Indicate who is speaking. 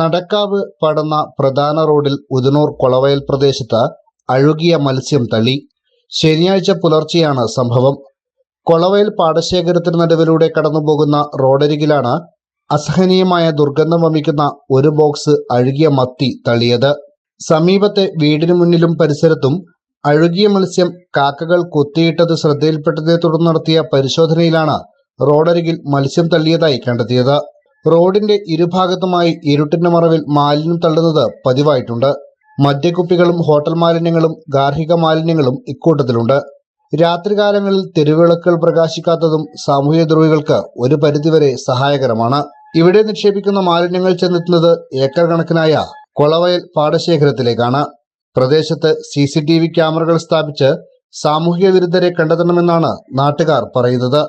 Speaker 1: നടക്കാവ് പടന്ന പ്രധാന റോഡിൽ ഉദനൂർ കൊളവയൽ പ്രദേശത്ത് അഴുകിയ മത്സ്യം തള്ളി. ശനിയാഴ്ച പുലർച്ചെയാണ് സംഭവം. കൊളവയൽ പാടശേഖരത്തിന് നടുവിലൂടെ കടന്നുപോകുന്ന റോഡരികിലാണ് അസഹനീയമായ ദുർഗന്ധം വമിക്കുന്ന ഒരു ബോക്സ് അഴുകിയ മത്തി തള്ളിയത്. സമീപത്തെ വീടിനു മുന്നിലും പരിസരത്തും അഴുകിയ മത്സ്യം കാക്കകൾ കൊത്തിയിട്ടത് ശ്രദ്ധയിൽപ്പെട്ടതിനെ തുടർന്ന് നടത്തിയ പരിശോധനയിലാണ് റോഡരികിൽ മത്സ്യം തള്ളിയതായി കണ്ടെത്തിയത്. റോഡിന്റെ ഇരുഭാഗത്തുമായി ഇരുട്ടിന്റെ മറവിൽ മാലിന്യം തള്ളുന്നത് പതിവായിട്ടുണ്ട്. മദ്യക്കുപ്പികളും ഹോട്ടൽ മാലിന്യങ്ങളും ഗാർഹിക മാലിന്യങ്ങളും ഇക്കൂട്ടത്തിലുണ്ട്. രാത്രികാലങ്ങളിൽ തെരുവിളക്കുകൾ പ്രകാശിക്കാത്തതും സാമൂഹ്യ ദ്രോഹികൾക്ക് ഒരു പരിധിവരെ സഹായകരമാണ്. ഇവിടെ നിക്ഷേപിക്കുന്ന മാലിന്യങ്ങൾ ചെന്നെത്തുന്നത് ഏക്കർ കണക്കിനായ കൊളവയൽ പാടശേഖരത്തിലേക്കാണ്. പ്രദേശത്ത് സി സി ടി വി ക്യാമറകൾ സ്ഥാപിച്ച് സാമൂഹ്യ വിരുദ്ധരെ കണ്ടെത്തണമെന്നാണ് നാട്ടുകാർ പറയുന്നത്.